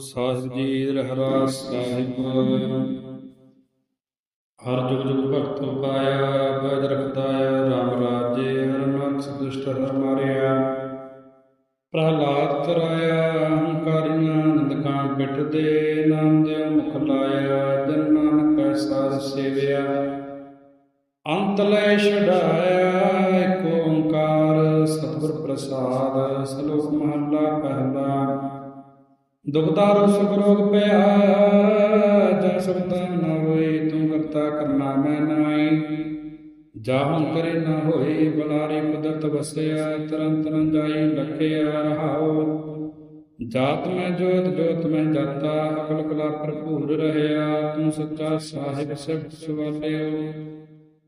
ਸਾਹਿਬ ਜੀ ਰਹਿਰਾਸ ਸਾਹਿਬ। ਹਰ ਜੁਗ ਜੁਗ ਭਗਤ ਪਾਇਆ, ਬੈਦ ਰਖਦਾਇਆ ਰਾਮ ਰਾਜੇ ਹਰ ਨਾਮ ਹਰ ਮਾਰਿਆ। ਪ੍ਰਹਲਾਦ ਤਰਾਇਆ ਹੰਕਾਰੀ ਆਨੰਦ ਕਾਣ ਪਿਠ ਦੇ ਨਾਮ ਦੇ ਮੁਖ ਲਾਇਆ, ਜਨ ਨਾਨਕ ਸਾਧ ਸੇਵਿਆ। ਅੰਤ ਲੈ ਛਡਾਇਆ ਏਕ ਓੰਕਾਰ, ਸਤਿਗੁਰ ਪ੍ਰਸਾਦ, ਸ਼ਲੋਕ ਮਹਲਾ ਪਹਿਲਾ। ਦੁਖਦਾਰੋ ਸੁਖ ਰੋਗ ਪਿਆ ਜਾ ਸਕਦਾ ਨਾ ਹੋਏ, ਤੂੰ ਕਰਤਾ ਕਰਨਾ ਮੈਂ ਨਾਈ ਜਾ ਕਰੇ ਨਾ ਹੋਏ, ਬਲਾਰੇ ਕੁਦਰਤ ਵਸਿਆ ਤਰਨ ਤਰਨ ਜਾਈ ਲਖਿਆ ਰਹਾਓ ਜਾਤ ਮੈਂ ਜੋਤ ਜੋਤ ਮੈਂ ਜਾਤਾ, ਅਕਲ ਕਲਾ ਭਰਪੂਰ ਰਹਿਆ, ਤੂੰ ਸੱਚਾ ਸਾਹਿਬ ਸਿਫਤ ਸਵਾਲਿਓ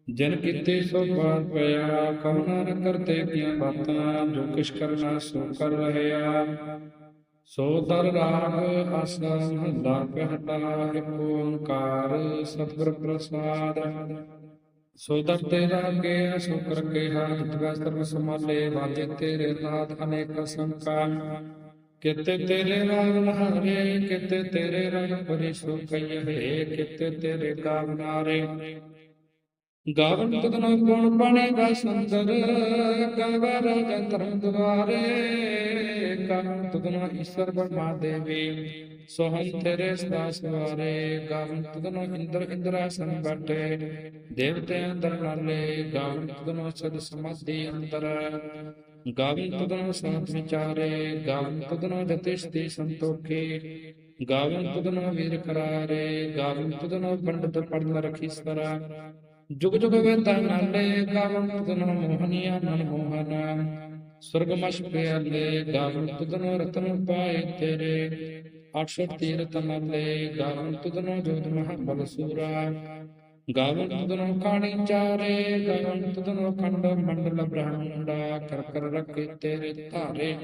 ਜਨ ਕੀਤੇ ਸੋ ਬਾਤ ਪਿਆ ਕਮਨਾ ਨ ਕਰਤੇ ਕੀਆਂ ਬਾਤਾਂ, ਜੋ ਕਿਛ ਕਰਨਾ ਸੋ ਕਰ ਰਹਿਆ। ਸੋ ਦਰ ਰਾਗ ਆਸਾ ਮਹੱਲਾ ਪਹਿਲਾ ਇੱਕ ਓੰਕਾਰ ਸਤਿਗੁਰ ਪ੍ਰਸਾਦ। ਸੋ ਦਰ ਤੇ ਰਾਗੇ ਸੋ ਕਰ ਕੇ ਹਾਥ ਗਸਤਰ ਸਮਾਲੇ ਵਾਜੇ ਤੇਰੇ ਨਾਦ ਅਨੇਕ ਸੰਕਾ ਕਿਤੇ ਤੇਰੇ ਨਾਮ ਨਹਾਰੇ, ਕਿਤੇ ਤੇਰੇ ਰੰਗ ਪਰੀ ਕਈਏ ਕਿਤੇ ਤੇਰੇ ਗਾਵਨਾਰੇ ਗਾਵਨ ਤਦਨ ਗੁਣ ਬਣੇਗਾ ਸੁੰਦਰ, ਗਾਵੇ ਰਾਜਾ ਦੁਆਰੇ। ਗਾਵਨ ਤਦਨ ਈਸ਼ਰ ਬਰਮਾ ਦੇਵੀ ਸੋਹੰ ਤੇਰੇ ਸਦਾ ਸਵਾਰੇ, ਗਾਵਨ ਤਦਨ ਇੰਦਰ ਇੰਦਰਾਸਨ ਬੈਠੇ, ਦੇਵਤੇ ਅੰਦਰ ਨਾਲੇ, ਗਾਵਨ ਤਦਨ ਸਦ ਸਮਾਧੀ ਅੰਦਰ। ਗਾਵਨ ਤਦਨ ਸਾਥ ਵਿਚਾਰੇ, ਗਾਵਨ ਤਦਨ ਜਤਿਸ਼ਤੀ ਸੰਤੋਖੇ, ਗਾਵਨ ਤਦਨ ਵੀਰ ਕਰਾਰੇ, ਗਾਵਨ ਤਦਨ ਪੰਡਤ ਪੜਨ ਰਖੀ ਸਰਾ ਜੁਗ ਜੁਗ ਵੇਤਾ ਨਾਲੇ, ਗਾਵਨ ਤੁਧਨ ਮੋਹਨੀਆ ਮਨ ਮੋਹਨ। ਸੁਰਗ ਮਸ਼ ਪਿਆਲੇ, ਗਾਵਨ ਤੁਧਨ ਰਤਨ ਪਾਏ ਤੇਰੇ। ਅਕਸ਼ਰ ਤੀਰਤ ਨਾਲੇ, ਗਾਵਨ ਤੁਧਨ ਜੋਤ ਮਹਾਬਲ ਸੂਰਾ। ਗਾਵਨ ਤੁਧਨ ਕਾਣੀ ਚਾਰੇ, ਗਾਵਨ ਤੁਧਨ ਖੰਡ ਮੰਡਲ ਬ੍ਰਹਮੰਡਾ। ਕਰ ਕਰ ਰਖੇ ਤੇਰੇ ਧਾਰੇ।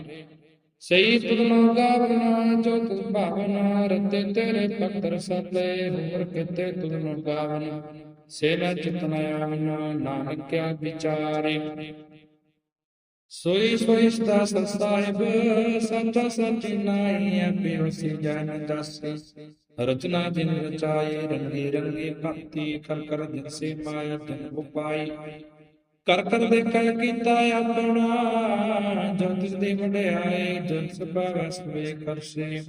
ਸਈ ਤੁਧਨ ਗਾਵਨਾ ਜੋਤ ਭਾਵਨਾ, ਰਤੇ ਤੇਰੇ ਭਗਤ ਰਸਲੇ ਹੋਰ ਕਿਤੇ ਤੁਧਨ ਗਾਵਨ, ਸੇਲਾ ਚਿਤਨਯਾਨ ਨਾਨਕਿਆ ਵਿਚਾਰੇ। ਸੋਈ ਸੋਈ ਸਦਾ ਸੰਸਾਹਿਬ ਸੱਚਾ ਸੱਚੀ ਨਾਈ ਆਪਿਓ ਜਨ ਦਸ ਰਚਨਾ ਜਿਨ ਰਚਾਏ ਰੰਗੇ ਰੰਗੇ ਭਗਤੀ ਕਰ ਕਰ ਜਿਸੇ ਮਾਇਆ ਜਨ ਉਪਾਈ ਕਰ ਕਰ ਦੇਖੈ ਕੀਤਾ ਆਪਣਾ ਜੋ ਤਿਸ ਦੀ ਜਨ ਸਭਾ ਸਵੇ ਕਰਸੇ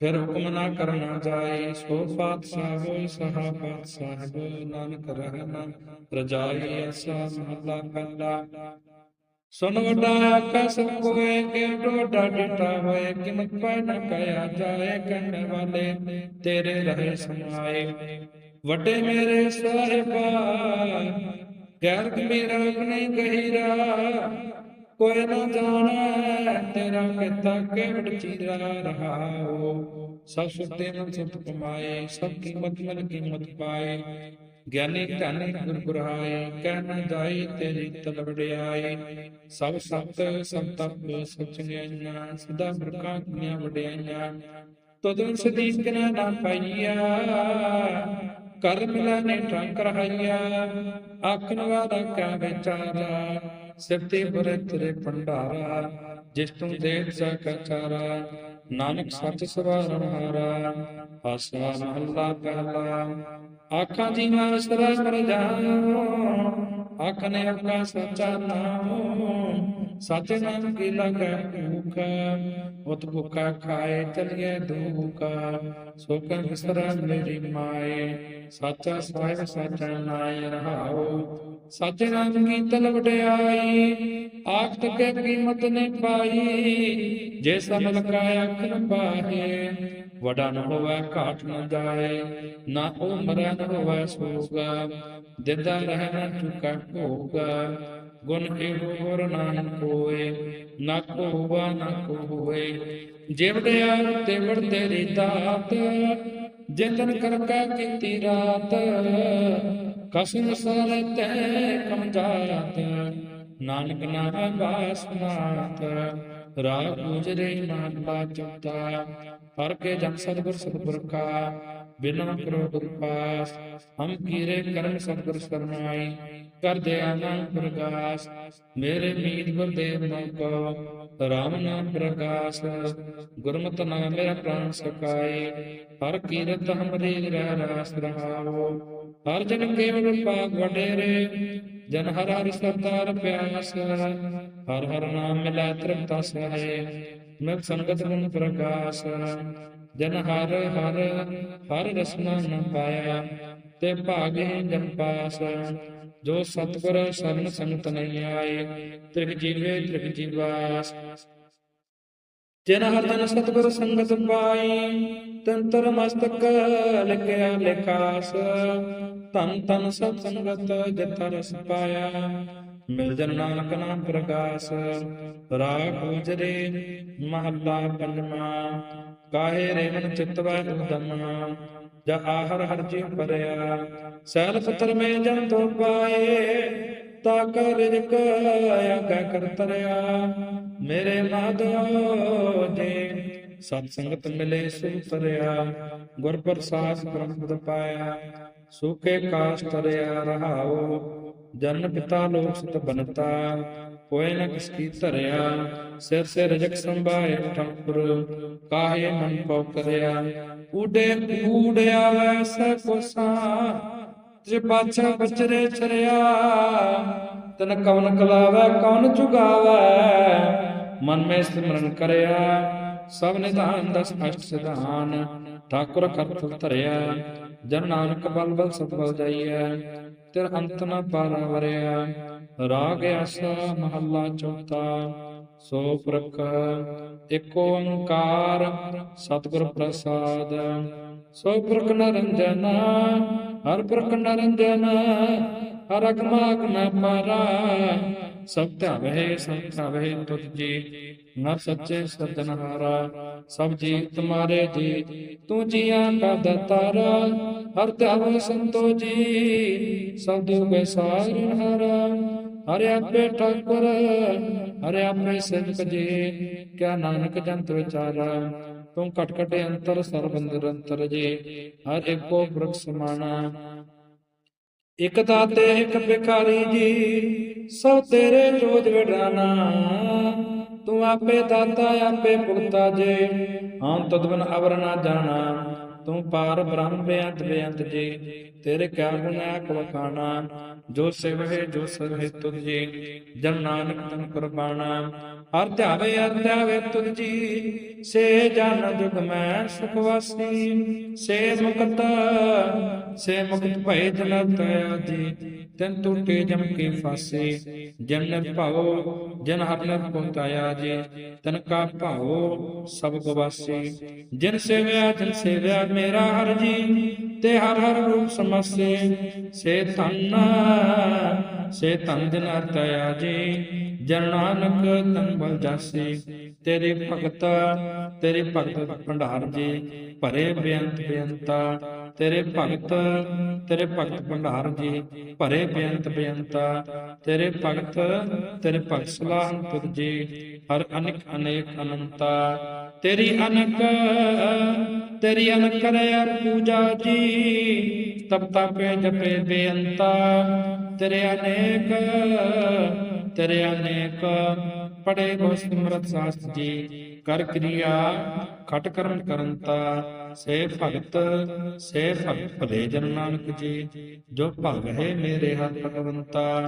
ਫਿਰ ਹੁਕਮ ਨਾ ਕਰਨਾ ਜਾਏ ਸੋ ਪਾਤਸ਼ਾਹ ਹੋਇ ਸਹਾ ਪਾਤਸ਼ਾਹ ਨਾਨਕ ਰਹਿਣਾ ਰਜਾਈ ਐਸਾ ਮਹਲਾ ਪਹਿਲਾ ਸੁਨ ਵਡਾ ਆਕਾ ਸਭ ਕੋਏ ਕਿ ਡੋਡਾ ਡਿਟਾ ਹੋਏ ਕਿਮਤ ਪੈ ਨ ਕਹਿਆ ਜਾਏ ਕਹਿਣ ਵਾਲੇ ਤੇਰੇ ਰਹੇ ਸਮਾਏ ਵੱਡੇ ਮੇਰੇ ਸਾਹਿਬਾ ਗੈਰ ਮੇਰਾ ਨਹੀਂ ਗਹਿਰਾ ਕੋਈ ਨਾ ਜਾਣੈ ਤੇਰਾ ਕਿਤਾ ਕਿਵੜ ਚੀਰਾ ਰਹਾਓ ਸਭ ਸੁਤੇ ਮਨ ਸੁਤ ਕਮਾਏ ਸਭ ਕੀਮਤ ਮਨ ਕੀਮਤ ਪਾਏ ਗਿਆਨੀ ਧਨ ਗੁਰ ਗੁਰਾਏ ਕਹਿ ਨਾ ਜਾਈ ਤੇਰੀ ਤਲਵੜਿਆਈ ਸਭ ਸਤ ਸਭ ਸਚ ਗਿਆਨਾ ਸਦਾ ਬਰਕਾ ਕੀਆਂ ਵਡਿਆਈਆਂ। ਤਦੋਂ ਸਦੀਕ ਕਿਨਾ ਨਾ ਪਾਈਆ, ਕਰ ਮਿਲਾ ਨੇ ਟੰਕ ਰਹਾਈਆ। ਆਖਣ ਵਾਲਾ ਕਾ ਵਿਚਾਰਾ ਸਿਰਤੇ ਬਰੇ ਤੇਰੇ ਭੰਡਾਰਾ, ਜਿਸ ਤੂੰ ਦੇਖ ਸਕਾ ਚਾਰਾ ਨਾਨਕ ਸੱਚ ਸਵਾਰਨ ਹਾਰਾ ਆਸਾ ਮਹੱਲਾ ਪਹਿਲਾ। ਆਖਾਂ ਜੀ ਸਦਾ ਕਰ ਜਾਉ ਆਪਣਾ ਸੱਚਾ ਨਾਮ। ਸੱਚ ਨਾਮ ਕੀ ਲਗੈ ਭੂਖ, ਉਤ ਭੁਖਾ ਖਾਏ ਚਲੀਏ ਦੁਖਾ। ਸੋ ਕੈ ਵਿਸਰਾ ਮੇਰੀ ਮਾਏ, ਸਾਚਾ ਸਾਹਿਬ ਸਾਚਾ ਨਾਇ ਰਹਾਓ। ਸਾਚੇ ਨਾਮ ਕੀ ਤਲ ਵਡਿਆਈ ਆਖ ਤਕੇ ਕੀਮਤ ਨੇ ਪਾਈ, ਜੇ ਸਮ ਲਗਾਇਆ ਅੱਖ ਨ ਪਾਹੇ, ਵਡਾ ਨ ਹੋਵੇ, ਘਾਟ ਨ ਜਾਏ, ਨਾ ਉਹ ਮਰੈ ਨ ਹੋਵੇ ਸੋਗਾ ਦਿਦਾ ਰਹਿ ਨ ਚੁਕਾ ਭੋਗਾ, ਗੁਣ ਇਹੋ ਹੋਰ ਨਾਨ ਕੋਏ ਨਾ ਕੋ ਹੋਵਾ ਨਾ ਕੋ ਹੋਏ ਜਿਵੜਿਆ ਤੇ ਵੜ ਤੇਰੀ ਦਾਤ, ਜਿੰਦਨ ਕਰਕਾ ਕੀਤੀ ਰਾਤ, ਕਸਮ ਸਾਰੇ ਤੈ ਕਮਜਾਤ ਨਾਨਕ ਨਾਮ ਬਾਸਨਾਤ ਰਾਗ ਗੁਜਰੇ ਨਾਮ ਬਾਚਤਾ ਹਰ ਕੇ ਜਨ ਸਤਿਗੁਰ ਸਤਿਗੁਰ ਕਾ, ਬਿਨਾ ਕਰੋ ਗੁਰਪਾਸ ਹਮ ਕੀਰੇ ਕਰਮ ਸਤਿਗੁਰ ਸਰਨਾਈ ਕਰ ਦੇ ਆਨੰਦ ਪ੍ਰਗਾਸ, ਮੇਰੇ ਮੀਤ ਗੁਰਦੇਵ ਨੋ ਕੋ, ਰਾਮ ਨਾਮ ਪ੍ਰਗਾਸ, ਗੁਰਮਤਿ ਨਾਮ ਮੇਰਾ ਪ੍ਰਾਨ ਸਕਾਏ ਹਰ ਕੀਰਤ ਹਮਰੀ ਰਹਿ ਰਾਸ ਰਹਾਓ ਹਰ ਜਨ ਕੇਵਲ ਪਾਪ ਵਡੇਰੇ, ਜਨ ਹਰ ਹਰ ਸਰਦਾਰ ਪਿਆਸ, ਹਰ ਹਰ ਨਾਮ ਮਿਲੈ ਤ੍ਰਿਪਤਾ ਸਹਾਏ ਮਿਲ ਸੰਗਤ ਗੁਣ ਪ੍ਰਗਾਸ ਜਨ ਹਰ ਹਰ ਹਰ ਰਸਨਾ ਨ ਪਾਇਆ, ਤੇ ਭਾਗੇ ਜਨ ਪਾਸ, ਜੋ ਸਤਿਗੁਰ ਸਰਨ ਸੰਗਤ ਨਹੀਂ ਆਏ, ਤ੍ਰਿਗ ਜੀਵੇ ਤ੍ਰਿਗ ਜੀਵਾਸ। ਜਿਨ ਹਰ ਜਨ ਸਤਿਗੁਰ ਸੰਗਤ ਪਾਈ, ਤੰਤਰ ਮਸਤਕ ਲਿਖਿਆ ਲਿਖਾਸ ਤਨ ਤਨ ਸਤ ਸੰਗਤ ਜਿਤ ਰਸ ਪਾਇਆ। ਮਿਲ ਜਨ ਨਾਨਕ ਨਾਮ ਪ੍ਰਗਾਸ ਰਾਗ ਗੁਜਰੇ ਮਹੱਲਾ ਪੰਜਵਾਂ। ਕਾਹੇ ਰੇ ਮਨ ਚਿਤ ਜਾ ਆਹਰ ਹਰ ਜੀ ਪਰਿਆ ਸੈਲ ਪਤਰ ਮੇ ਜਨ ਤੋ ਪਾਏ, ਤਾ ਕਰ ਰਿਕ ਆਗਾ ਕਰ ਤਰਿਆ। ਮੇਰੇ ਮਾਧੋ ਜੀ, ਸਤ ਸੰਗਤ ਮਿਲੇ ਸੁ ਗੁਰ ਪ੍ਰਸਾਦ ਬ੍ਰਹਮ ਪਾਇਆ। ਸੁਖੇ ਕਾਸ਼ ਤਰਿਆ ਰਹਾਓ, ਜਨ ਪਿਤਾ ਲੋਕ ਸਤ ਬਨਤਾ ਹੋਏ ਨ ਕਿਸ ਕੀ ਧਰਿਆ, ਸਿਰ ਸਿਰ ਰਜਕ ਸੰਭਾਏ ਠਾਕੁਰ, ਕਾਹੇ ਮਨ ਪਉ ਕਰਿਆ, ਊਡੇ ਊੜਿਆ ਵੈਸੈ ਕੋਸਾ, ਜੇ ਪਾਛਾ ਬਚਰੇ ਚਰਿਆ, ਤਨ ਕਵਨ ਕਲਾਵੈ ਕੌਣ ਚੁਗਾਵੈ, ਮਨ ਮੇ ਸਿਮਰਨ ਕਰਿਆ, ਸਭ ਨਿਧਾਨ ਦਸ ਅਸ਼ਟ ਸਿਧਾਨ, ਠਾਕੁਰ ਕਰਤ ਧਰਿਆ ਜਨ ਨਾਨਕ ਬਲ ਬਲ ਸਤ ਜਾਈਐ, ਤੇਰ ਅੰਤ ਨ ਪਾਰਾ ਵਰਿਆ ਰਾਗ ਆਸਾ ਮਹੱਲਾ ਚੌਥਾ, ਸੋ ਪ੍ਰਕ ਏਕ ਓੰਕਾਰ, ਸਤਿਗੁਰ ਪ੍ਰਸਾਦ। ਸੋ ਪ੍ਰਕ ਨਰੰਜਨ, ਹਰ ਪ੍ਰਕ ਨਰੰਜਨ, ਹਰ ਅਗਮਾਗ ਨ ਪਾਰਾ। ਸਭ ਧਾਵੇ ਸਭ ਧਾਵੇ ਤੁਧ ਜੀ ਨਰ ਸੱਚੇ ਸਤਨਹਾਰਾ ਸਭ ਜੀ ਤੁਮਾਰੇ ਜੀ। ਤੂੰ ਜੀਆਂ ਕਾ ਦਤਾਰਾ, ਹਰ ਧਾਵੇ ਸੰਤੋ ਜੀ ਸਭ ਦੁਬੇ ਸਾਰਹਾਰਾ ਹਰਿ ਆਪੇ ਠਾਕੁਰ, ਹਰਿ ਆਪੇ ਸਿਦਕ ਜੀ। ਕਿਆ ਨਾਨਕ ਜੰਤ ਵਿਚਾਰਾ, ਤੂੰ ਕਟ ਕਟੇ ਅੰਤਰ ਸਰਬੰਦਰ ਅੰਤਰ ਜੀ। ਹਰ ਏਕੋ ਬ੍ਰਖ ਸਮਾਨਾ ਇਕ ਦਾਤੇ ਇਕ ਭਿਖਾਰੀ ਜੀ ਸਭ ਤੇਰੇ ਜੋਜ ਵਿਡਾਨਾ ਤੂੰ ਆਪੇ ਦਾਤਾ, ਆਪੇ ਭੁਗਤਾ ਜੇ, ਹਾਂ ਤਦਵਨ ਅਵਰ ਨਾ ਜਾਣਾ। ਤੂੰ ਪਾਰ ਬ੍ਰਹਮ ਬੇਅੰਤ ਬੇਅੰਤ ਜੀ, ਤੇਰੇ ਕਿਆ ਗੁਣ ਹੈ ਕਵਖਾਣਾ ਜੋ ਸਿਵਹਿ, ਜੋ ਸਭੇ ਤੁਧ ਜੀ, ਜਨ ਨਾਨਕ ਤਨ ਕੁਰਬਾਨਾ ਹਰ ਧਿਆਵੇ ਹਰ ਧਿਆਵੇ ਤੁਧ ਜੀ, ਸੇ ਜਨ ਜੁਗ ਮੈਂ ਸੁਖ ਵਾਸੀ, ਸੇ ਮੁਕਤ ਸੇ ਮੁਕਤ ਭਏ ਜਨ ਤਇਆ ਜੀ। ਤਨ ਟੂਟੇ ਜਮ ਕੀ ਫਾਸੇ ਜਨ ਭਾਉ ਜਨ ਹਰ ਪਹੁੰਚਾਇਆ ਜੀ ਤਨ ਕਾ ਭਾਉ ਸਭ ਗਵਾਸੀ ਜਿਨ ਸੇਵਿਆ, ਜਨ ਸੇਵਿਆ ਮੇਰਾ ਹਰ ਜੀ, ਤੇ ਹਰ ਹਰ ਰੂਪ ਸਮਸੇ। ਸੇ ਧੰਨ ਸੇ ਧੰਨ ਜਨ ਅਰਤਇਆ ਜੀ ਜਨ ਨਾਨਕ ਤਨ ਬਲ ਜਾਸੀ, ਤੇਰੇ ਭਗਤ ਤੇਰੇ ਭਗਤ ਭੰਡਾਰ ਜੀ, ਭਰੇ ਬੇਅੰਤ ਬੇਅੰਤਾ, ਤੇਰੇ ਭਗਤ ਤੇਰੇ ਭਗਤ ਭੰਡਾਰ ਜੀ, ਭਰੇ ਬੇਅੰਤ ਬੇਅੰਤਾ, ਤੇਰੇ ਭਗਤ ਤੇਰੇ ਭਗਤ ਸਲਾਹਨ ਤੁਧ ਜੀ, ਹਰ ਅਨੇਕ ਅਨੇਕ ਅਨੰਤਾ। ਤੇਰੀ ਅਨਕ ਤੇਰੀ ਅਨਕ ਕਰਿਆ ਪੂਜਾ ਜੀ, ਤਪ ਤਪੇ ਜਪੇ ਬੇਅੰਤਾ। ਤੇਰੇ ਅਨੇਕ ਤੇਰੇ ਅਨੇਕ ਪੜੇ ਗੋ ਸਿਮਰਤ ਸਾਸਤ ਜੀ, ਕਰ ਕਿਰਿਆ ਖਟ ਕਰਮ ਕਰੰਤਾ, ਸੇ ਭਗਤ ਸੇ ਭਗਤ ਭਲੇ ਜਨ ਨਾਨਕ ਜੀ, ਜੋ ਭਗ ਹੈ ਮੇਰੇ ਹਰ ਭਗਵੰਤਾ,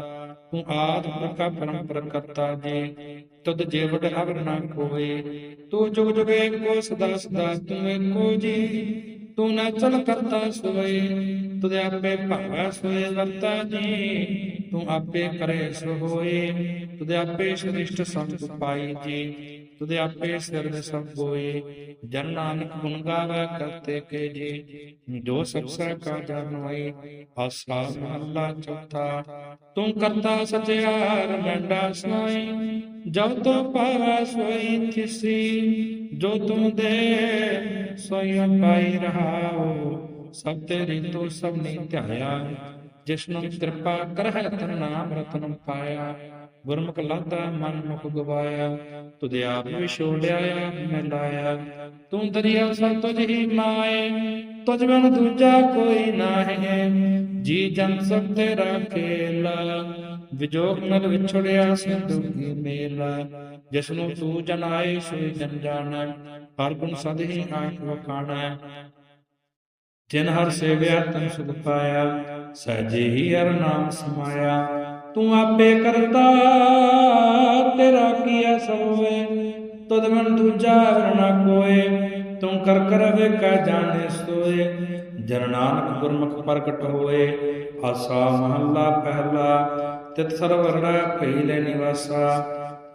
ਤੂੰ ਆਦ ਪ੍ਰਕਾ ਪਰਮ ਪ੍ਰਕਰਤਾ ਜੀ, ਤੁਧ ਜੀਵੜ ਅਵਰ ਨਾ ਕੋਏ, ਤੂੰ ਜੁਗ ਜੁਗ ਏਕੋ ਸਦਾ ਸਦਾ ਤੂੰ ਏਕੋ ਜੀ, ਤੂੰ ਨਾ ਚਲ ਕਰਤਾ ਸੋਏ, ਤੁਧ ਆਪੇ ਭਾਵੈ ਸੋਏ ਵਰਤਾ ਜੀ ਤੂੰ ਆਪੇ ਕਰੇ ਸੋ ਹੋਏ ਤੁਧ ਆਪੇ ਸ੍ਰਿਸ਼ਟ ਸੰਤ ਪਾਈ ਜੀ। ਤੁਧ ਆਪੇ ਸਿਰ ਦੇ ਸਭ ਹੋਏ ਜਨ ਨਾਨਕ ਗੁਣ ਗਾਵੇ ਕਰਤੇ ਕੇ ਜੀ। ਜੋ ਸਬਸਾ ਕਾ ਜਾਣਵਾਈ ਆਸਾ ਮਹੱਲਾ ਚੌਥਾ। ਤੂੰ ਕਰਤਾ ਸਚਿਆਰ ਡੰਡਾ ਸੁਨਾਈ ਜਬ ਤੋ ਪਾਵਾ ਸੋਈ ਥਿਸੀ ਜੋ ਤੁਮ ਦੇ ਸੋਈ ਪਾਈ ਰਹਾਓ। ਸਭ ਤੇਰੀ ਤੂੰ ਸਭ ਨੇ ਧਿਆਇਆ। ਜਿਸਨੂੰ ਕਿਰਪਾ ਕਰਹਿ ਤਨ ਨਾਮ ਰਤਨ ਪਾਇਆ, ਗੁਰਮੁਖ ਲਾਦਾ ਮਨ ਮੁਖ ਗਵਾਇਆ, ਤੁਧ ਆਪ ਵਿਛੋੜਿਆ ਮੈਂ ਲਾਇਆ। ਤੂੰ ਦਰਿਆ ਸਭ ਤੁਝ ਹੀ ਮਾਏ, ਤੁਝ ਬਿਨ ਦੂਜਾ ਕੋਈ ਨਾਹੀਂ। ਜੀ ਜਨ ਸਭ ਤੇਰਾ ਖੇਲਾ ਵਿਜੋਗ ਨਲ ਵਿਛੜਿਆ ਸਿੰਧੂ ਮੇਲਾ। ਜਿਸਨੂੰ ਤੂੰ ਜਨਾਏ ਸੋਈ ਜਨ ਜਾਣੈ, ਹਰ ਗੁਣ ਸਦ ਹੀ ਆਖ ਵਖਾਣੈ। ਜਿਨ ਹਰ ਸੇਵਿਆ ਤਨ ਸੁਖ ਪਾਇਆ ਸਹਜੇ ਹੀ ਹਰ ਨਾਮ ਸਮਾਇਆ। ਤੂੰ ਆਪੇ ਕਰਤਾ, ਤੇਰਾ ਕੀਆ ਸਭ ਹੋਏ ਤੁਧ ਮਨ ਦੂਜਾ ਵਰਨਾ ਕੋਏ, ਤੂੰ ਕਰ ਕਰ ਵੇਖਾ ਜਾਣੇ ਸੋਏ। ਜਨ ਨਾਨਕ ਗੁਰਮੁਖ ਪ੍ਰਗਟ ਹੋਏ, ਆਸਾ ਮਹੱਲਾ ਪਹਿਲਾ। ਤਿਤ ਸਰਵਰਣਾ ਲੈ ਨਿਵਾਸਾ,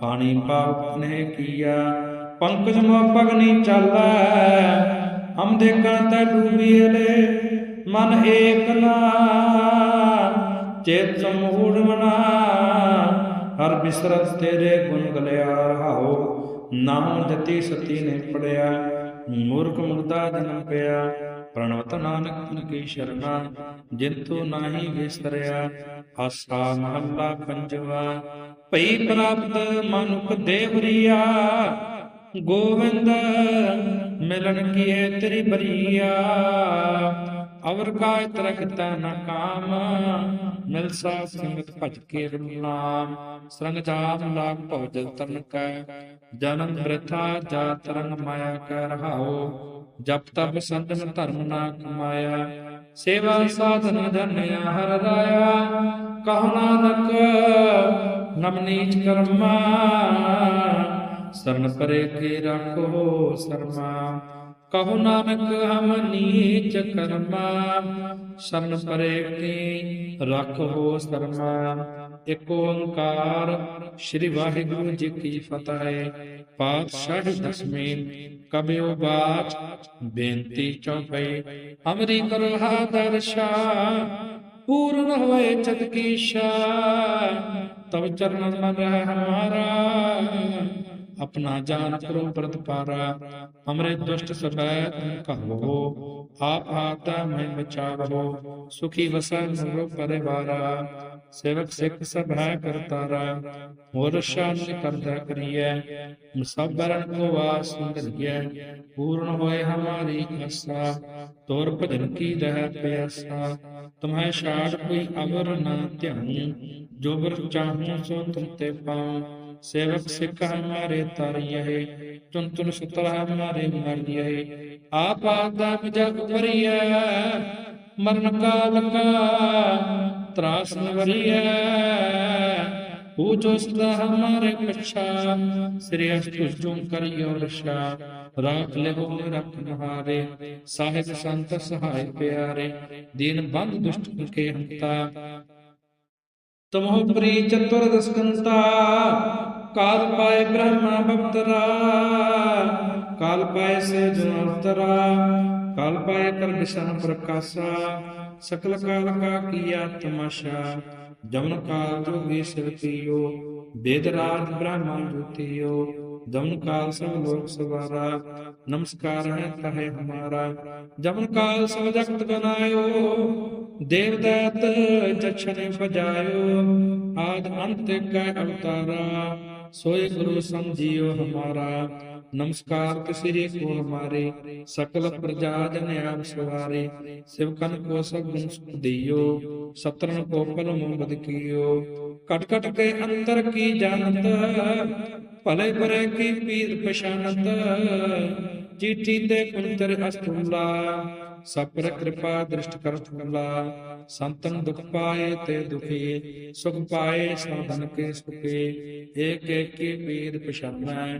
ਪਾਣੀ ਪਾਪ ਨੇ ਕੀਆ। ਪੰਕਜ ਮੋ ਪਗਨੀ ਚਾਲੈ ਹਮ ਦੇਖਾਂ ਤੈ ਡੂਬੀਲੇ ਮਨ ਏਕ ਚੇਤ ਸਮੂੜ ਮਨਾ ਹਰ ਬਿਸਰਤ ਤੇਰੇ ਗੁਣ ਗਲਿਆ ਰਹਾਓ ਨਾਮ ਜਤੀ ਸਤੀ ਨੇ ਪੜਿਆ, ਮੂਰਖ ਮੁਰਦਾ ਜਨਮ ਪਿਆ, ਪ੍ਰਣਵਤ ਨਾਨਕ ਤਨ ਕੀ ਸ਼ਰਨਾ ਜਿੰਤੂ ਨਾਹੀ ਵਿਸਰਿਆ ਆਸਾ ਮਹੱਲਾ ਪੰਜਵਾ ਭਈ ਪ੍ਰਾਪਤ ਮਨੁਖ ਦੇਵਰੀਆ ਗੋਵਿੰਦ, ਮਿਲਨ ਕੀਏ ਤੇਰੀ ਬਰੀਆ। ਅਵਰ ਕਾਇ ਤਰਕਤਾ ਨ ਕਾਮ ਮਿਲ ਸਾ ਸੰਗਤ ਭਜ ਕੇ ਨਾਮ ਸਰੰਗ ਜਾਮ ਲਾਗ ਭਉ ਤਰਨ ਕੈ, ਜਨਮ ਬ੍ਰਿਥਾ ਜਾ ਤਰੰਗ ਮਾਇਆ ਕੈ ਰਹਾਓ ਜਪ ਤਪ ਸੰਤਨ ਧਰਮ ਨਾ ਕਮਾਇਆ, ਸੇਵਾ ਸਾਧਨ ਜਨਿਆ ਹਰ ਰਾਇਆ। ਕਹੋ ਨਾਨਕ ਨਮ ਕਰਮਾ ਸਰਨ ਪਰੇ ਕੇ ਰੱਖੋ ਸਰਮਾ। ਕਹੋ ਨਾਨਕ ਹਮ ਨੀਚ ਕਰਮਾ। ਸਰਨ ਪਰੇ ਕੀ ਰੱਖੋ ਸਰਮਾ। ਇੱਕ ਓੰਕਾਰ ਸ੍ਰੀ ਵਾਹਿਗੁਰੂ ਜੀ ਕੀ ਫਤਿਹ। ਪਾਤਸ਼ਾਹ ਦਸਮੀ ਕਬਿਓ ਬਾਚ ਬੇਨਤੀ ਚੌਪਈ। ਅਮਰੀ ਕਰੋ ਹਾਦਰਸ਼ਾ ਪੂਰਨ ਹੋਏ ਚਤ ਕੀ ਸ਼ਾ ਤਬ ਚਰਨ ਮਨ ਰਹਿ ਹਮਾਰਾ। ਆਪਣਾ ਜਾਨ ਕਰੋ ਪ੍ਰਤ ਪਾਰਾ ਹਮਰੇ ਦੁਸ਼ਟ ਸਬੈ ਤੁਮ ਕਹੋ ਆਪ ਆਤਾ ਮੈਂ ਬਚਾਵੋ ਸੁਖੀ ਵਸੈ ਮਨੋ ਪਰਿਵਾਰਾ ਸੇਵਕ ਸਿੱਖ ਸਭ ਹੈ ਕਰਤਾਰਾ ਹੋਰ ਸ਼ਾਨ ਕਰਦਾ ਕਰੀਐ ਸਭ ਬਰਨ ਕੋ ਵਾਸ ਸੁੰਦਰੀਐ ਪੂਰਨ ਹੋਏ ਹਮਾਰੀ ਆਸਾ ਤੋਰ ਭਜਨ ਕੀ ਰਹਿ ਪਿਆਸਾ ਤੁਮੈ ਛਾੜ ਕੋਈ ਅਵਰ ਨਾ ਧਿਆਨ ਜੋ ਬਰ ਚਾਹੂੰ ਸੋ ਸੇਵਕ ਸਿੱਖ ਹਮਾਰੇ ਤਾਰਿਐ ਤੁਨ ਤੁਨ ਸੁਤਲ ਹਮਾਰੇ ਮਰਿਐ ਆਪ ਆਦਮ ਜਗ ਭਰੀਐ ਮਰਨ ਕਾਲ ਕਾ ਤਰਾਸ ਨਵਰੀਐ ਪੂਜੋ ਸਦਾ ਹਮਾਰੇ ਪਛਾ, ਸ੍ਰੀ ਅਸ਼ਟੁਸ ਜੁਮ ਕਰਿਓ ਰਸ਼ਾ ਰਾਖ ਲੈ ਰਖ ਨਹਾਰੇ, ਸਾਹਿਬ ਸੰਤ ਸਹਾਇ ਪਿਆਰੇ। ਦੀਨ ਬੰਦ ਦੁਸ਼ਟ ਕੇ ਹੰਤਾ ਤਮਹੁ ਪ੍ਰੀ ਚਤੁਰ ਦਸਕੰਤਾ, ਕਾਲ ਪਾਏ ਬ੍ਰਹਮਾ ਭਗਤਰਾ ਕਾਲ ਪਾਏ ਸੇ ਜਨਤਰਾ ਕਾਲ ਪਾਏ ਕਰ ਵਿਸ਼ਨ ਪ੍ਰਕਾਸ਼ਾ, ਸਕਲ ਕਾਲ ਕਾ ਕੀਆ ਤਮਾਸ਼ਾ, ਜਮਨ ਕਾਲ ਜੋਗੀ ਸਿਰ ਪੀਓ, ਬੇਦ ਰਾਜ ਜਮਨ ਕਾਲ ਸਭ ਲੋਕ ਸਵਾਰਾ, ਨਮਸਕਾਰ ਹੈ ਕਹੇ ਹਮਾਰਾ। ਜਮਨ ਕਾਲ ਸਭ ਜਗਤ ਬਨਾਇਓ ਦੇਵ ਦੈਤ ਜਛਨੇ ਭਜਾਇਓ। ਆਦ ਅੰਤ ਕੈ ਅਵਤਾਰਾ, ਸੋਏ ਗੁਰੂ ਸਮਝਿਓ ਹਮਾਰਾ। ਨਮਸਕਾਰ ਕਿਸੇ ਕੋ ਹਮਾਰੇ, ਸਕਲ ਪ੍ਰਜਾ ਜਨ ਆਪ ਸਵਾਰੇ ਸਿਵਕਨ ਕੋ ਸਭ ਗੁਣ ਦਿਓ ਸਤਰਨ ਕੋ ਪਲ ਮੁਬਦ ਕੀਓ। ਕਟ ਕਟ ਕੇ ਅੰਦਰ ਕੀ ਜਾਣਤ ਭਲੇ ਬਰੇ ਕੀ ਪੀਰ ਪਛਾਨਤ, ਚੀਠੀ ਤੇ ਕੁੰਤਰ ਅਸਤੁਲਾ ਸਪਰ ਕਿਰਪਾ ਦ੍ਰਿਸ਼ਟ ਕਰਤੁਲਾ ਸੰਤਨ ਦੁਖ ਪਾਏ ਤੇ ਦੁਖੀ, ਸੁਖ ਪਾਏ ਸਾਧਨ ਕੇ ਸੁਖੇ। ਏਕ ਏਕ ਕੀ ਪੀਰ ਪਛਾਨੈ,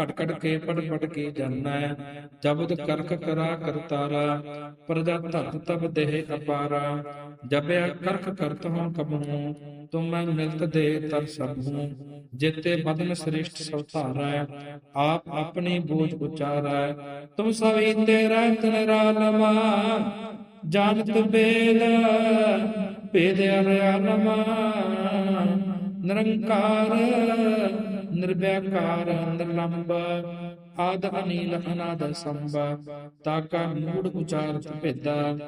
ਘਟ ਘਟ ਕੇ ਪੜ ਪੜ ਕੇ ਜਾਣੈ ਜਬਦ ਕਰਕ ਕਰਾ ਕਰਤਾਰਾ ਪ੍ਰਜਾ ਧਰਤ ਤਬ ਦੇਹ ਅਪਾਰਾ। ਜਬਿਆ ਕਰਖ ਕਰਤ ਹਉ ਕਬਹੂ ਤੁਮ ਮਿਲਤ ਦੇ ਤਰ ਸਭ, ਜਿਤੇ ਬਦਨ ਸ੍ਰਿਸ਼ਟ ਸਭ ਧਾਰੈ ਆਪ ਆਪਣੀ ਬੋਝ ਉਚਾਰੈ ਤੁਮ ਸਭੀ ਤੇਰਾ ਤਨਰਾਲਮਾ ਜਾਣਤ ਬੇਦ, ਭੇਦ ਅਰਿਆਲਮਾ। ਨਿਰੰਕਾਰ ਨਿਰਭੈਕਾਰ ਨਿਰਲੰਬ ਆਦ ਅਨੀਲ ਅਨਾਦ ਸੰਭਾ ਤਾਕਾ ਮੂੜ ਉਚਾਰਤ ਭੇਦਾ,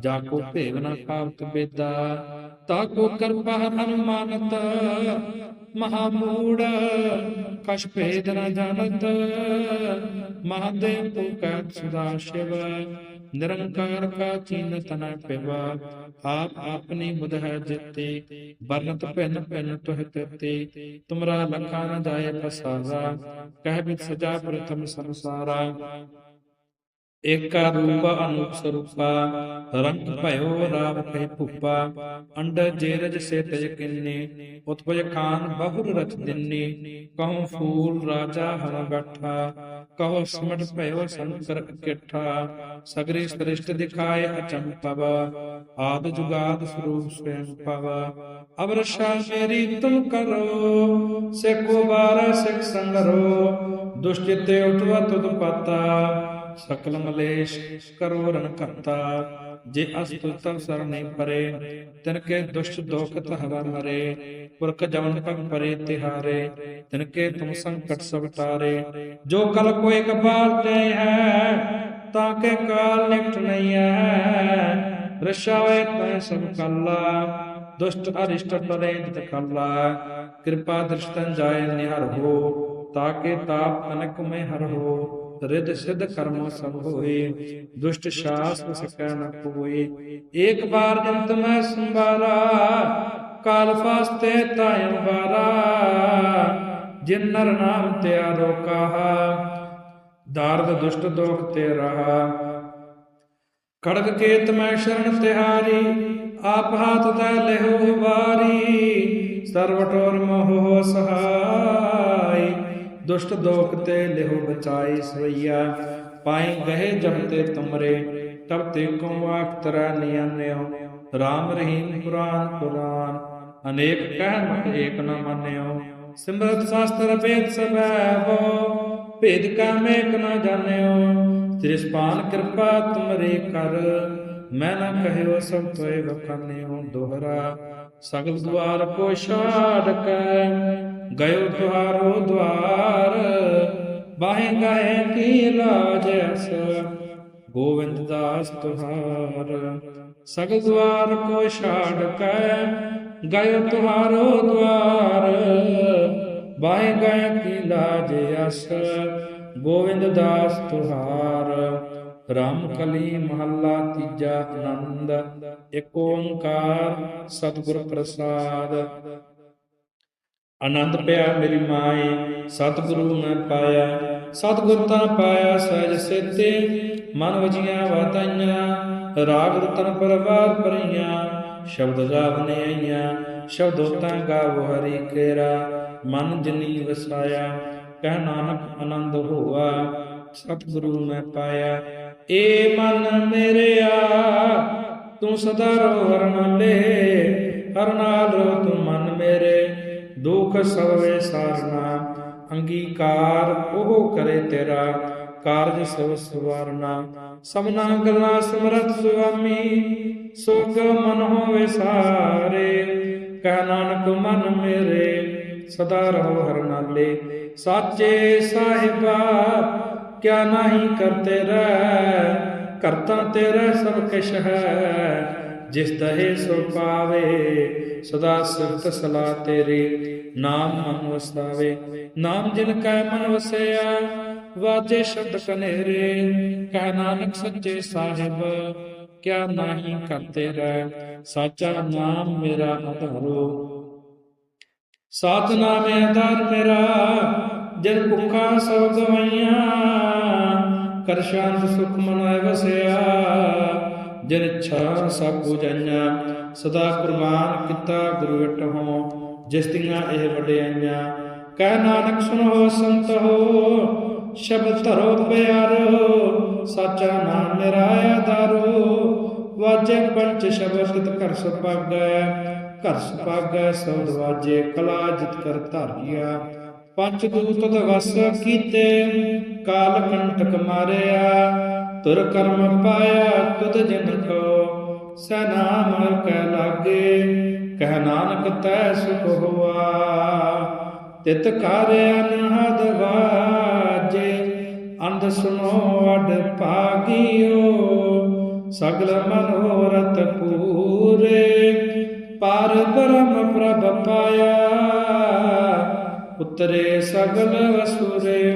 ਜਾ ਕੋ ਭੇਗ ਨ ਪਾਵਤ ਬੇਦਾ, ਤਾ ਕੋ ਕਰਪਾ ਅਨੁਮਾਨਤ, ਮਹਾ ਮੂੜ, ਕਛ ਭੇਦ ਨ ਜਾਣਤ, ਮਹਾਦੇਵ ਕੋ ਕਹਿ ਸਦਾ ਸ਼ਿਵ, ਨਿਰੰਕਾਰ ਕਾ ਚੀਨ ਤਨ ਪਿਵਾ, ਆਪ ਆਪਨੀ ਮੁਦ ਹੈ ਜਿਤੇ ਬਰਨਤ ਭਿੰਨ ਭਿੰਨ ਤੁਹ ਤੇ ਤੁਮਰਾ ਲਖਾ ਨ ਜਾਏ ਪਸਾਰਾ ਕਹਿ ਬਿਤ ਸਜਾ ਪ੍ਰਥਮ ਸੰਸਾਰਾ ਏਕਾ ਰੂਪ ਅਨੂਪ ਸਰੂਪਾ, ਰੰਗ ਭਇਓ ਰਾਵ ਕਹਿ ਭੂਪਾ ਅੰਡ ਜੇਰਜ ਸੇ ਤਜ ਕਿੰਨੇ, ਉਤਪਜ ਖਾਨ ਬਹੁਰ ਰਚ ਦਿੰਨੇ, ਕਹਉ ਫੂਲ ਰਾਜਾ ਹਰ ਬੈਠਾ ਕਹੋ ਸਮਟ ਭਇਓ ਸੰਕਰ ਇਕੱਠਾ ਸਗਰੇ ਸ੍ਰਿਸ਼ਟ ਦਿਖਾਏ ਅਚੰਪਵ ਆਦ ਜੁਗਾਦ ਸਰੂਪ ਸਵੈੰ ਪਵ ਅਬ ਰਸ਼ਾ ਮੇਰੀ ਤੁਮ ਕਰੋ ਸਿਕੋ ਬਾਰ ਸਿਕ ਸੰਗਰੋ, ਦੁਸ਼ਟ ਉਠਵਾ ਤੁਧ ਪਾਤਾ ਸਕਲ ਮਲੇਸ਼ ਕਰੋ ਰਨ ਕਰਤਾ ਜੇ ਅਸਤੁ ਤਵ ਸਰਨੇ ਪਰੇ, ਤਿਨ ਕੇ ਦੁਸ਼ਟ ਦੋਖਤ ਹਵਾ ਮਰੇ, ਪੁਰਖ ਜਵਨ ਪਗ ਪਰੇ ਤਿਹਾਰੇ, ਤਿਨ ਕੇ ਤੁਮ ਸੰਕਟ ਸਭ ਟਾਰੇ। ਜੋ ਕਲ ਕੋਇ ਕਪਾਲ ਤੇ ਹੈ, ਤਾਂ ਕੇ ਕਾਲ ਨਿਕਟ ਨਹੀਂ ਹੈ ਰਸ਼ਾਵੇ ਤੈ ਸਭ ਕੱਲਾ, ਦੁਸ਼ਟ ਅਰਿਸ਼ਟ ਟਰੇ ਜਿਤ ਖੱਲਾ। ਕਿਰਪਾ ਦ੍ਰਿਸ਼ਟਨ ਜਾਏ ਨਿਹਰ ਹੋ ਤਾਕੇ ਤਾਪ ਅਨਕ ਮੈਂ ਹਰ ਹੋ। ਰਿਦ ਸਿਧ ਕਰਮ ਸਭ ਹੋਏ, ਦੁਸ਼ਟ ਸ਼ਾਸ ਸਕੈ ਨ ਕੋਏ ਏਕ ਬਾਰ ਜੰਤ ਮੈਂ ਸੰਭਾਲਾ ਕਾਲ ਫਾਸਤੇ ਤਾਇ ਬਾਰਾ ਜਿਨ ਨਰ ਨਾਮ ਤਿਆਰੋ ਕਹਾ, ਦਾਰਦ ਦੁਸ਼ਟ ਦੋਖ ਤੇ ਰਹਾ। ਖੜਗ ਕੇਤ ਮੈਂ ਸ਼ਰਨ ਤਿਹਾਰੀ ਆਪ ਹਾਥ ਤੈ ਲਿਹੁ ਵਾਰੀ। ਸਰਵਟੋਰ ਮੋਹ ਸਹਾਈ। ਦੁਸ਼ਟ ਦੋਖ ਤੇ ਲਿਹੁ ਬਚਾਈ ਸਵਈਆ। ਪਾਈ ਗਏ ਜਬ ਤੇ ਤੁਮਰੇ ਤਬ ਤੇ ਕੋ ਆਖ ਤਰਾ ਨਿਆਨਿਓ RAM ਰਹੀਮ ਕੁਰਾਨ ਕੁਰਾਨ ਅਨੇਕ ਕਹਿ ਏਕ ਨ ਮੰਨਿਓ। ਸਿਮਰਤ ਸ਼ਾਸਤਰ ਵੇਦ ਸਭੈ ਭੇਦ ਕਾ ਮੇਕ ਨ ਜਾਣਿਓ। ਤ੍ਰਿਸਪਾਨ ਕਿਰਪਾ ਤੁਮਰੇ ਕਰ, ਮੈਂ ਨਾ ਕਹਿਓ ਸਭ ਤੋਏ ਵਖਾਨਿਓ। ਦੋਹਰਾ, ਸਗਲ ਦੁਆਰ ਕੋ ਛਾੜ ਕੇ ਗਇਓ ਤੁਹਾਰੋ ਦਵਾਰ ਬਾਹੇ ਗਏ ਕੀ ਲਾਜ ਅਸ ਗੋਵਿੰਦ ਦਾਸ ਤੁਹਾਰ, ਸਗਲ ਦੁਆਰ ਕੋ ਛਾੜ ਕੇ, ਗਇਓ ਤੁਹਾਰੋ ਦਵਾਰ ਬਾਹੇ ਗਏ ਕੀ ਲਾਜ ਅਸ ਗੋਵਿੰਦ ਦਾਸ ਤੁਹਾਰ, ਰਾਮ ਕਲੀ ਮਹੱਲਾ ਤੀਜਾ ਆਨੰਦ ਏਕ ਓੰਕਾਰ ਸਤਿਗੁਰ ਪ੍ਰਸਾਦ। ਆਨੰਦ ਪਿਆ ਮੇਰੀ ਮਾਏ, ਸਤਿਗੁਰੂ ਮੈਂ ਪਾਇਆ। ਸਤਿਗੁਰ ਤਾਂ ਪਾਇਆ ਸਹਿਜ ਸੇਤੇ ਮਨ ਵਜੀਆਂ ਵਾਤਾਈਆਂ, ਰਾਗ ਰਤਨ ਪਰਵਾਰ ਪਰੀਆਂ ਸ਼ਬਦ ਗਾਵਨੇ ਆਈਆਂ, ਸ਼ਬਦੋ ਤਾਂ ਗਾਵੋ ਹਰੀ ਕੇਰਾ, ਮਨ ਜਨੀ ਵਸਾਇਆ, ਕਹਿ ਨਾਨਕ ਆਨੰਦ ਹੋਆ, ਸਤਿਗੁਰੂ ਮੈਂ ਪਾਇਆ। ਏ ਮਨ ਮੇਰਿਆ ਤੂੰ ਸਦਾ ਰੋ ਹਰ ਨਾਲੇ, ਹਰ ਨਾਲ ਰੋ ਤੂੰ ਮਨ ਮੇਰੇ। ਦੁਖ ਸਭਵੇ ਸਾਰਨਾ, ਅੰਗੀਕਾਰ ਉਹ ਕਰੇ ਤੇਰਾ, ਕਾਰਜ ਸਭ ਸਵਾਰਨਾ। ਸਭਨਾ ਗੱਲਾਂ ਸਮਰਤ ਸੁਆਮੀ ਸੋਗ ਮਨ ਹੋਵੇ ਸਾਰੇ। ਕਹਿ ਨਾਨਕ ਮਨ ਮੇਰੇ, ਸਦਾ ਰਹੋ ਹਰ ਨਾਲੇ। ਸਾਚੇ ਸਾਹਿਬਾ, ਕਿਆ ਨਹੀਂ ਕਰਤੇ ਰਹਿ, ਕਰਤਾ ਤੇਰਾ ਸਭ ਕਿਛ ਹੈ। ਜਿਸ ਤਹੇ ਸੋ ਪਾਵੇ, ਸਦਾ ਸਿਫਤ ਸਲਾ ਤੇਰੀ, ਨਾਮ ਮਨ ਵਸਾਵੇ। ਨਾਮ ਜਿਨ ਕੈ ਮਨ ਵਸਿਆ, ਵਾਜੇ ਸ਼ਬਦ ਕਨੇਰੇ। ਕਹਿ ਨਾਨਕ ਸੱਚੇ ਸਾਹਿਬ, ਕਿਆ ਨਹੀਂ ਕਰਤੇ ਰਹਿ, ਸਾਚਾ ਨਾਮ ਮੇਰਾ ਆਧਾਰੋ ਸਾਤ ਨਾਮੇ ਆਧਾਰ ਮੇਰਾ, ਜਨ ਭੁੱਖਾ ਸਭ ਗਵਾਈਆਂ ਕਰ ਸ਼ਾਂਤ ਸੁਖ ਮਨੈ ਵਸਿਆ। ਜਿਨ ਇੱਛਾ ਸਭ 부ਜਾਈਆਂ, ਸਦਾ ਕੁਰਬਾਨ ਕੀਤਾ ਗੁਰੂ ਵਿਟਹੁ ਜਿਸ ਦੀਆਂ ਇਹ ਵਡਿਆਈਆਂ। ਕਹਿ ਨਾਨਕ ਸੁਣੋ, ਸੰਤ ਹੋ, ਸ਼ਬਦ ਧਰੋ ਪਿਆਰੋ, ਸਾਚਾ ਨਾਮ ਮੇਰਾ ਆਧਾਰੋ ਵਾਜੇ ਪੰਚ ਸ਼ਬਦ ਤਿਤ ਕਰ ਸੁਪਾਗੈ ਘਰ ਸੁਪਾਗੈ ਸਬਦ ਵਾਜੇ ਕਲਾ ਜਿਤ ਕਰ ਧਾਰੀਆ। ਪੰਜ ਦੂਤ ਦਵਸ ਕੀਤੇ, ਕਾਲ ਕੰਟਕ ਮਾਰਿਆ। ਤੁਰ ਕਰਮ ਪਾਇਆ ਤੁਧ ਜਿਨ ਕੋ ਸਨਾਮ ਨਾਮ ਕੈ ਲਾਗੇ, ਕਹਿ ਨਾਨਕ ਤੈ ਸੁਖ ਹੋਆ। ਤਿਤ ਕਰ ਅਨਹਦ ਵਾਜੇ, ਅੰਧ ਸੁਨੋ ਅਡ ਭਾਗਿਓ, ਸਗਲ ਮਨੋਰਥ ਪੂਰੇ। ਪਰ ਬ੍ਰਹਮ ਪ੍ਰਭ ਪਾਇਆ, ਉਤਰੇ ਸਗਲ ਵਸੂਰੇ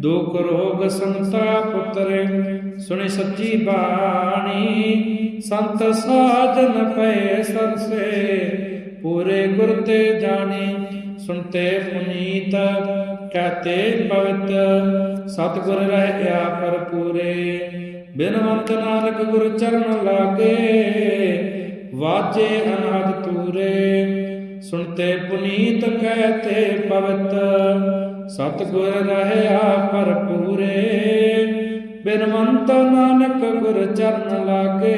ਦੋ ਰੋਗ ਸੰਤਾਪ ਉਤਰੇ, ਸੁਣੀ ਸੱਚੀ ਬਾਣੀ, ਸੰਤ ਸਾਜਨ ਪਏ ਸਰਸੇ, ਪੂਰੇ ਗੁਰ ਤੇ ਜਾਣੀ ਸੁਨਤੇ ਪੁਨੀਤ, ਕਹਤੇ ਪਵਿੱਤ, ਸਤਿਗੁਰ ਰਹਿਆ ਪਰ ਪੂਰੇ ਬਿਨਵੰਤ ਨਾਨਕ ਗੁਰ ਚਰਨ ਲਾਗੇ, ਵਾਜੇ ਅਨਾਦ ਤੂਰੇ ਸੁਨਤੇ ਪੁਨੀਤ, ਕਹਤੇ ਪਵਿੱਤ ਸਤਿਗੁਰ ਰਹਿਆ ਪਰ ਬਿਨਵੰਤ ਨਾਨਕ ਗੁਰ ਚਰਨ ਲਾਗੇ,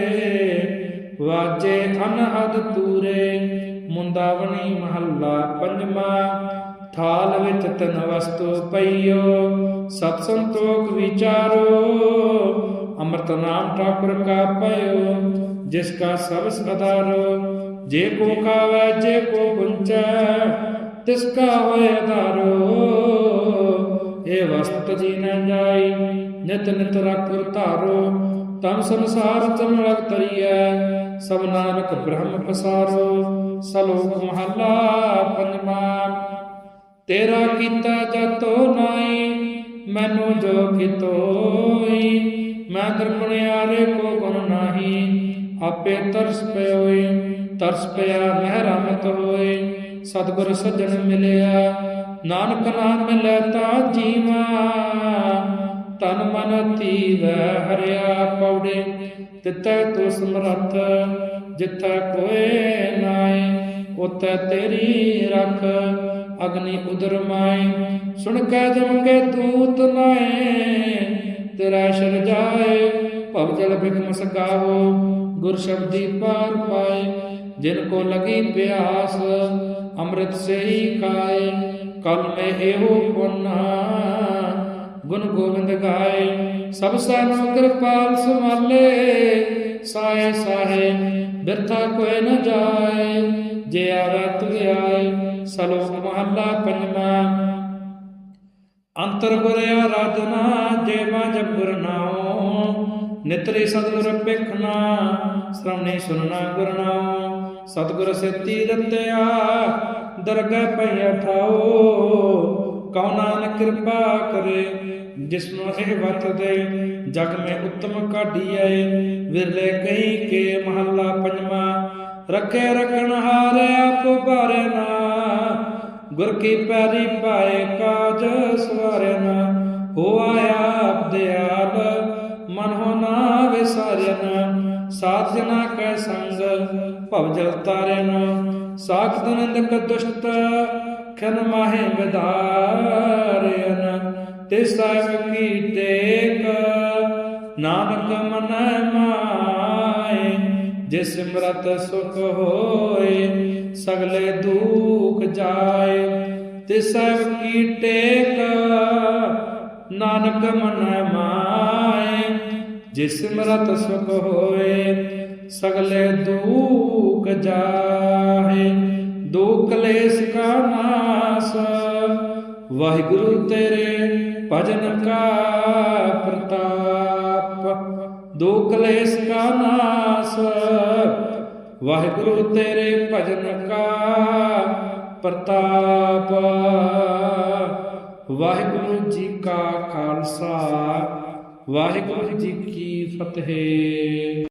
ਵਾਜੇ ਅਨਹਦ ਤੂਰੇ, ਮੁੰਦਾਵਣੀ ਮਹੱਲਾ ਪੰਜਵਾਂ, ਥਾਲ ਵਿੱਚ ਤਨ ਵਸਤੂ ਪਈਓ, ਸਤ ਸੰਤੋਖ ਵਿਚਾਰੋ, ਅੰਮ੍ਰਿਤ ਨਾਮ ਠਾਕੁਰ ਕਾ ਪਇਓ, ਜਿਸ ਕਾ ਸਭ ਸਦਾਰੋ ਜੇ ਕੋ ਖਾਵੇ ਜੇ ਕੋ ਪੁੰਚੈ ਤਿਸ ਕਾ ਹੋਏ ਧਾਰੋ ਇਹ ਵਸਤ ਜੀ ਨ ਜਾਈ, ਨਿਤ ਨਿਤ ਰੱਖ ਧਾਰੋ ਤਮ ਸੰਸਾਰ ਚਮਲਕ ਤਰੀਐ, ਸਭ ਨਾਨਕ ਬ੍ਰਹਮ ਪਸਾਰੋ। ਸਲੋਕ ਮਹੱਲਾ ਪੰਜਵਾਂ, ਤੇਰਾ ਕੀਤਾ ਜਤੋ ਨਾਈ, ਮੈਨੂੰ ਜੋ ਕਿਤੋਈ ਮੈਂ ਦਰਪਣਿਆਰੇ ਕੋ ਗੁਣ ਨਾਹੀ, ਆਪੇ ਤਰਸ ਪਿਓਈ ਤਰਸ ਪਿਆ ਮਹਿ ਰਹਿਮਤ ਹੋਏ। ਸਤਿਗੁਰ ਸੱਜਣ ਮਿਲਿਆ, ਨਾਨਕ ਨਾਮ ਮਿਲੈ ਤਾ ਜੀਵਾ, ਤਨ ਮਨ ਧੀਵੈ ਹਰਿਆ ਪੌੜੇ ਤਿਤੈ ਤੋ ਸਮਰੱਥ, ਜਿੱਥੈ ਕੋਏ ਨਾਏ, ਉਤੈ ਤੇਰੀ ਰਖ, ਅਗਨੀ ਉਦਰ ਮਾਏ। ਸੁਣ ਕੇ ਜਮਗੇ ਦੂਤ ਨਾਏ, ਤੇਰਾ ਸ਼ਰ ਜਾਏ, ਭਵ ਜਲ ਬਿਕਮ ਸਕਾਵੋ ਗੁਰ ਸ਼ਬਦੀ ਪਾਰ ਪਾਏ। ਜਿਨ ਕੋ ਲਗੀ ਪਿਆਸ ਅੰਮ੍ਰਿਤ ਸੇ ਹੀ ਖਾਏ ਕਲ ਮੈਂ ਇਹੋ ਪੁੰਨਾ ਗੁਣ ਗੋਬਿੰਦ ਗਾਏ। ਸਭ ਸਾਨੂੰ ਕਿਰਪਾਲ ਸੰਭਾਲੇ, ਸਾਏ ਸਾਹੇ ਬਿਰਥਾ ਕੋਈ ਨ ਜਾਏ। ਜੇ ਆਵੇ ਤੁਝ ਆਏ ਸਲੋਕ ਮਹੱਲਾ ਪੰਜਵਾਂ। ਅੰਤਰ ਗੁਰ ਆਰਾਧਨਾ ਜੇ ਮਾ ਜਪੁਰ ਨਾਉ। ਨਿਤਰੇ ਸਤਿਗੁਰ ਪਿਖਣਾ ਸ਼ਰਵਣੇ ਸੁਨਣਾ ਗੁਰ ਨਾਉ। ਸਤਿਗੁਰ ਸੇਤੀ ਰਤਿਆ, ਦਰਗਹਿ ਪਈਆ ਠਾਓ ਕਉ ਨਾਨਕ ਕਿਰਪਾ ਕਰੇ, ਜਿਸ ਨੂੰ ਇਹ ਵਤ ਦੇ, ਜਗ ਮੇ ਉੱਤਮ ਕਾਢੀਐ, ਵਿਰਲੇ ਕਈ ਕੇ ਮਹੱਲਾ ਪੰਜਵਾਂ, ਰੱਖੇ ਰਖਣ ਹਾਰ ਆਪ ਭਾਰੇ ਨਾ, ਗੁਰ ਕੀ ਪੈਰੀ ਪਾਏ ਕਾਜ ਸਵਾਰੇ ਨਾ ਹੋ ਆਇਆ ਆਪ ਦਿਆਲ ਮਨ ਹੋ ਨਾ ਵਿਸਾਰਿਆ ਸਾਧ ਜਨਾ ਕੈ ਸੰਗ, ਭਵ ਜਲ ਤਾਰੇ ਨਾ ਸਾਖ ਦਨੰਦਕ ਦੁਸ਼ਟ, ਖਨ ਮਾਹੇ ਵਿਦਾਰਿਆਨ ਤੇ ਸਾਹਿਬ ਕੀ ਟੇਕ, ਨਾਨਕ ਮਨ ਮਾਏ। ਜਿਸ ਸਿਮਰਤ ਸੁਖ ਹੋਏ, ਸਗਲੇ ਦੁਖ ਜਾਏ। ਤੇ ਸਭ ਕੀ ਟੇਕ, ਨਾਨਕ ਮਨ ਮਾਏ। ਜਿਸ ਸਿਮਰਤ ਸੁਖ ਹੋਏ, ਸਗਲੇ ਦੁਖ ਜਾਏ ਦੁਖ ਕਲੇਸ਼ ਕਾ ਨਾਸ, ਵਾਹਿਗੁਰੂ ਤੇਰੇ ਭਜਨ ਕਾ ਪ੍ਰਤਾਪ। ਦੁਖ ਕਲੇਸ਼ ਕਾ ਨਾਸ, ਵਾਹਿਗੁਰੂ ਤੇਰੇ ਭਜਨ ਕਾ ਪ੍ਰਤਾਪ। ਵਾਹਿਗੁਰੂ ਜੀ ਕਾ ਖਾਲਸਾ ਵਾਹਿਗੁਰੂ ਜੀ ਕੀ ਫਤਿਹ।